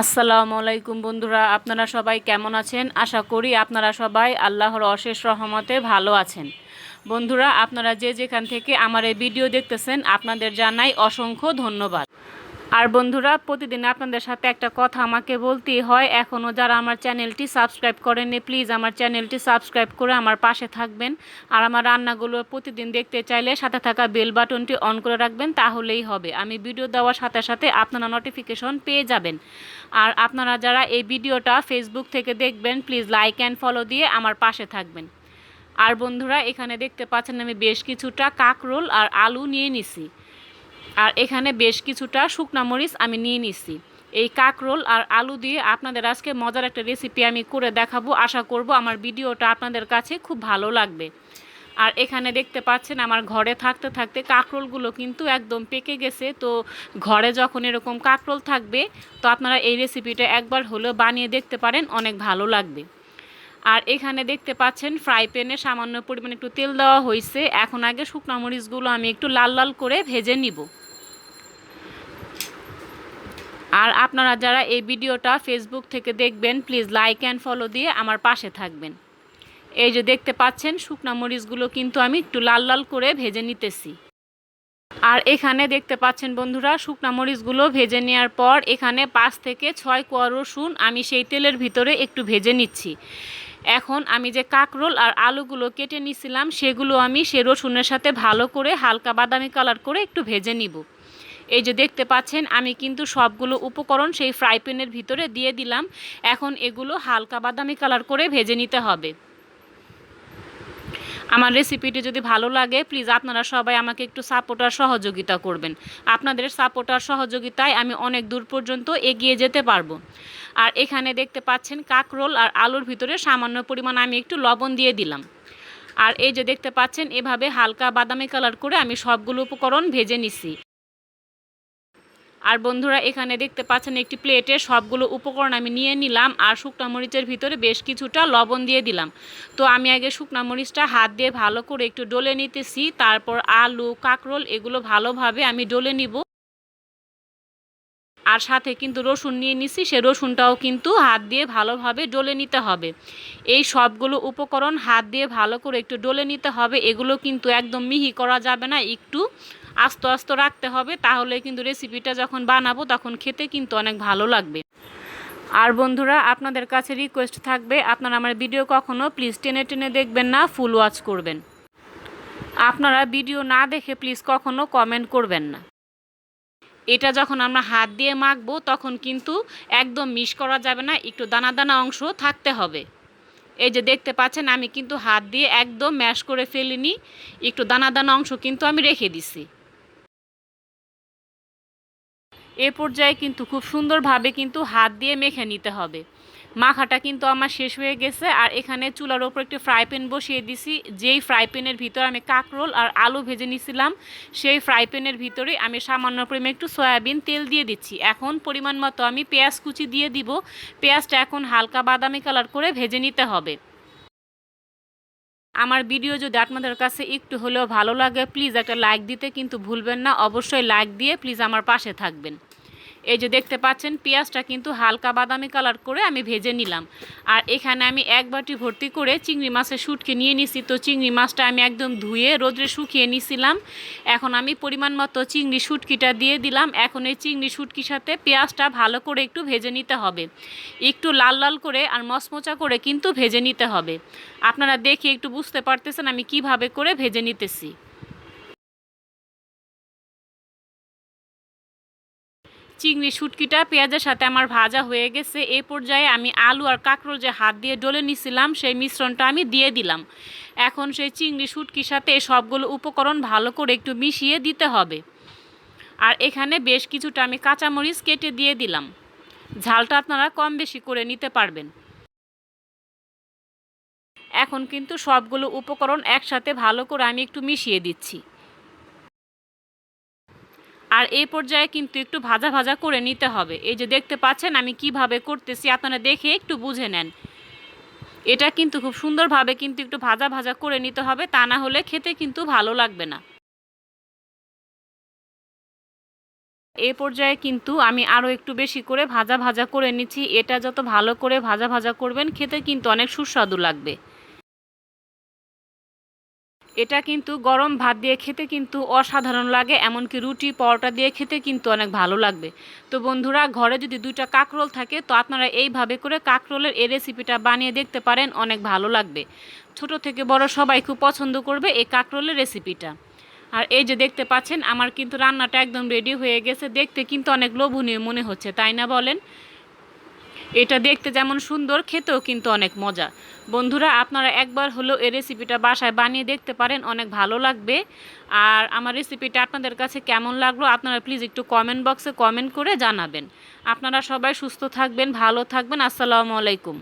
আসসালামু আলাইকুম বন্ধুরা, আপনারা সবাই কেমন আছেন? আশা করি আপনারা সবাই আল্লাহর অশেষ রহমতে ভালো আছেন। বন্ধুরা, আপনারা যে যেখান থেকে আমার এই ভিডিও দেখতেছেন, আপনাদের জানাই অসংখ্য ধন্যবাদ। আর বন্ধুরা, প্রতিদিন আপনাদের সাথে একটা কথা আমাকে বলতেই হয়। এখনও যারা আমার চ্যানেলটি সাবস্ক্রাইব করেননি, প্লিজ আমার চ্যানেলটি সাবস্ক্রাইব করে আমার পাশে থাকবেন। আর আমার রান্নাগুলো প্রতিদিন দেখতে চাইলে সাথে থাকা বেল বাটনটি অন করে রাখবেন, তাহলেই হবে। আমি ভিডিও দেওয়ার সাথে সাথে আপনারা নোটিফিকেশন পেয়ে যাবেন। আর আপনারা যারা এই ভিডিওটা ফেসবুক থেকে দেখবেন, প্লিজ লাইক অ্যান্ড ফলো দিয়ে আমার পাশে থাকবেন। আর বন্ধুরা, এখানে দেখতে পাচ্ছেন আমি বেশ কিছুটা কাকরোল আর আলু নিয়ে নিছি। আর এখানে বেশ কিছুটা শুকনা মরিচ আমি নিয়ে নিছি। এই কাকরোল আর আলু দিয়ে আপনাদের আজকে মজার একটা রেসিপি আমি করে দেখাবো। আশা করব আমার ভিডিওটা আপনাদের কাছে খুব ভালো লাগবে। আর এখানে দেখতে পাচ্ছেন আমার ঘরে থাকতে থাকতে কাকরোলগুলো কিন্তু একদম পেকে গেছে। তো ঘরে যখন এরকম কাকরোল থাকবে, তো আপনারা এই রেসিপিটা একবার হলেও বানিয়ে দেখতে পারেন, অনেক ভালো লাগবে। আর এখানে দেখতে পাচ্ছেন ফ্রাই প্যানে সামান্য পরিমাণে একটু তেল দেওয়া হয়েছে। এখন আগে শুকনো মরিচগুলো আমি একটু লাল লাল করে ভেজে নিব। আর আপনারা যারা এই ভিডিওটা ফেসবুক থেকে দেখবেন প্লিজ লাইক অ্যান্ড ফলো দিয়ে আমার পাশে থাকবেন। এই যে দেখতে পাচ্ছেন, শুকনা মরিচগুলো কিন্তু আমি একটু লাল লাল করে ভেজে নিতেছি। আর এখানে দেখতে পাচ্ছেন বন্ধুরা, শুকনা মরিচগুলো ভেজে নেওয়ার পর এখানে পাঁচ থেকে ছয় কোয়া রসুন আমি সেই তেলের ভিতরে একটু ভেজে নিচ্ছি। এখন আমি যে কাকরোল আর আলুগুলো কেটে নিছিলাম, সেগুলো আমি সে রসুনের সাথে ভালো করে হালকা বাদামি কালার করে একটু ভেজে নিব। এই যে দেখতে পাচ্ছেন, আমি কিন্তু সবগুলো উপকরণ সেই ফ্রাই প্যানের ভিতরে দিয়ে দিলাম। এখন এগুলো হালকা বাদামি কালার করে ভেজে নিতে হবে। আমার রেসিপিটি যদি ভালো লাগে প্লিজ আপনারা সবাই আমাকে একটু সাপোর্ট আর সহযোগিতা করবেন। আপনাদের সাপোর্ট আর সহযোগিতায় আমি অনেক দূর পর্যন্ত এগিয়ে যেতে পারব। আর এখানে দেখতে পাচ্ছেন, কাকরোল আর আলুর ভিতরে সামান্য পরিমাণ আমি একটু লবণ দিয়ে দিলাম। আর এই যে দেখতে পাচ্ছেন, এভাবে হালকা বাদামি কালার করে আমি সবগুলো উপকরণ ভেজে নিছি। আর বন্ধুরা, এখানে দেখতে পাচ্ছেন একটি প্লেটে সবগুলো উপকরণ আমি নিয়ে নিলাম আর শুকনা মরিচের ভিতরে বেশ কিছুটা লবণ দিয়ে দিলাম। তো আমি আগে শুকনা মরিচটা হাত দিয়ে ভালো করে একটু ডলে নিতেছি, তারপর আলু, কাঁকরোল এগুলো ভালোভাবে আমি ডলে নিব। আর সাথে কিন্তু রসুন নিয়ে নিছি, সে রসুনটাও কিন্তু হাত দিয়ে ভালোভাবে ডলে নিতে হবে। এই সবগুলো উপকরণ হাত দিয়ে ভালো করে একটু ডলে নিতে হবে, এগুলো কিন্তু একদম মিহি করা যাবে না, একটু আস্ত আস্ত রাখতে হবে, তাহলে কিন্তু রেসিপিটা যখন বানাবো তখন খেতে কিন্তু অনেক ভালো লাগবে। আর বন্ধুরা, আপনাদের কাছে রিকোয়েস্ট থাকবে, আপনারা আমার ভিডিও কখনো প্লিজ টেনে টেনে দেখবেন না ফুল ওয়াচ করবেন। আপনারা ভিডিও না দেখে প্লিজ কখনো কমেন্ট করবেন না। এটা যখন আমরা হাত দিয়ে মাখবো, তখন কিন্তু একদম মিস করা যাবে না, একটু দানা দানা অংশ থাকতে হবে। এই যে দেখতে পাচ্ছেন, আমি কিন্তু হাত দিয়ে একদম ম্যাশ করে ফেলিনি, একটু দানা দানা অংশ কিন্তু আমি রেখে দিছি। এ পর্যায়ে কিন্তু খুব সুন্দরভাবে কিন্তু হাত দিয়ে মেখে নিতে হবে। মাখাটা কিন্তু আমার শেষ হয়ে গেছে আর এখানে চুলার ওপর একটি ফ্রাই প্যান বসিয়ে দিছি। যেই ফ্রাই প্যানের ভিতরে আমি কাকরোল আর আলু ভেজে নিছিলাম, সেই ফ্রাই প্যানের ভিতরে আমি সামান্য পরিমাণে একটু সয়াবিন তেল দিয়ে দিচ্ছি। এখন পরিমাণ মতো আমি পেঁয়াজ কুচি দিয়ে দিব। পেঁয়াজটা এখন হালকা বাদামি কালার করে ভেজে নিতে হবে। আমার ভিডিও যদি আপনাদের কাছে একটু হলেও ভালো লাগে প্লিজ একটা লাইক দিতে কিন্তু ভুলবেন না। অবশ্যই লাইক দিয়ে প্লিজ আমার পাশে থাকবেন। এই যে দেখতে পাচ্ছেন, পেঁয়াজটা কিন্তু হালকা বাদামি কালার করে আমি ভেজে নিলাম। আর এখানে আমি এক বাটি ভর্তি করে চিংড়ি মাছের শুটকে নিয়ে নিছি। তো চিংড়ি মাছটা আমি একদম ধুয়ে রোদ্রে শুকিয়ে নিছিলাম। এখন আমি পরিমাণ মতো চিংড়ি শুটকিটা দিয়ে দিলাম। এখন এই চিংড়ি শুটকির সাথে পেঁয়াজটা ভালো করে একটু ভেজে নিতে হবে। একটু লাল লাল করে আর মচমচা করে কিন্তু ভেজে নিতে হবে। আপনারা দেখে একটু বুঝতে পারতেছেন আমি কীভাবে করে ভেজে নিতেছি। চিংড়ি শুটকিটা পেঁয়াজের সাথে আমার ভাজা হয়ে গেছে। এই পর্যায়ে আমি আলু আর কাঁকরোল যে হাত দিয়ে ডলে নিছিলাম, সেই মিশ্রণটা আমি দিয়ে দিলাম। এখন সেই চিংড়ি শুটকির সাথে সবগুলো উপকরণ ভালো করে একটু মিশিয়ে দিতে হবে। আর এখানে বেশ কিছুটা আমি কাঁচামরিচ কেটে দিয়ে দিলাম। ঝালটা আপনারা কম বেশি করে নিতে পারবেন। এখন কিন্তু সবগুলো উপকরণ একসাথে ভালো করে আমি একটু মিশিয়ে দিচ্ছি। আর এই পর্যায়ে কিন্তু একটু ভাজা ভাজা করে নিতে হবে। এই যে দেখতে পাচ্ছেন, আমি কীভাবে করতেছি আপনারা দেখে একটু বুঝে নেন। এটা কিন্তু খুব সুন্দরভাবে কিন্তু একটু ভাজা ভাজা করে নিতে হবে, তা না হলে খেতে কিন্তু ভালো লাগবে না। এ পর্যায়ে কিন্তু আমি আরও একটু বেশি করে ভাজা ভাজা করে নিচ্ছি। এটা যত ভালো করে ভাজা ভাজা করবেন, খেতে কিন্তু অনেক সুস্বাদু লাগবে। এটা কিন্তু গরম ভাত দিয়ে খেতে কিন্তু অসাধারণ লাগে, এমনকি রুটি, পরোটা দিয়ে খেতে কিন্তু অনেক ভালো লাগবে। তো বন্ধুরা, ঘরে যদি দুইটা কাকরোল থাকে, তো আপনারা এইভাবে করে কাকরোলের এই রেসিপিটা বানিয়ে দেখতে পারেন, অনেক ভালো লাগবে। ছোট থেকে বড় সবাই খুব পছন্দ করবে এই কাকরোলের রেসিপিটা আর এই যে দেখতে পাচ্ছেন, আমার কিন্তু রান্নাটা একদম রেডি হয়ে গেছে। দেখতে কিন্তু অনেক লোভনীয় মনে হচ্ছে, তাই না বলেন? এটা দেখতে যেমন সুন্দর, খেতেও কিন্তু অনেক মজা। বন্ধুরা, আপনারা একবার হলো এই রেসিপিটা বাসায় বানিয়ে দেখতে পারেন, অনেক ভালো লাগবে। আর আমার রেসিপিটা আপনাদের কাছে কেমন লাগল, আপনারা প্লিজ একটু কমেন্ট বক্সে কমেন্ট করে জানাবেন। আপনারা সবাই সুস্থ থাকবেন, ভালো থাকবেন, আসসালামু আলাইকুম।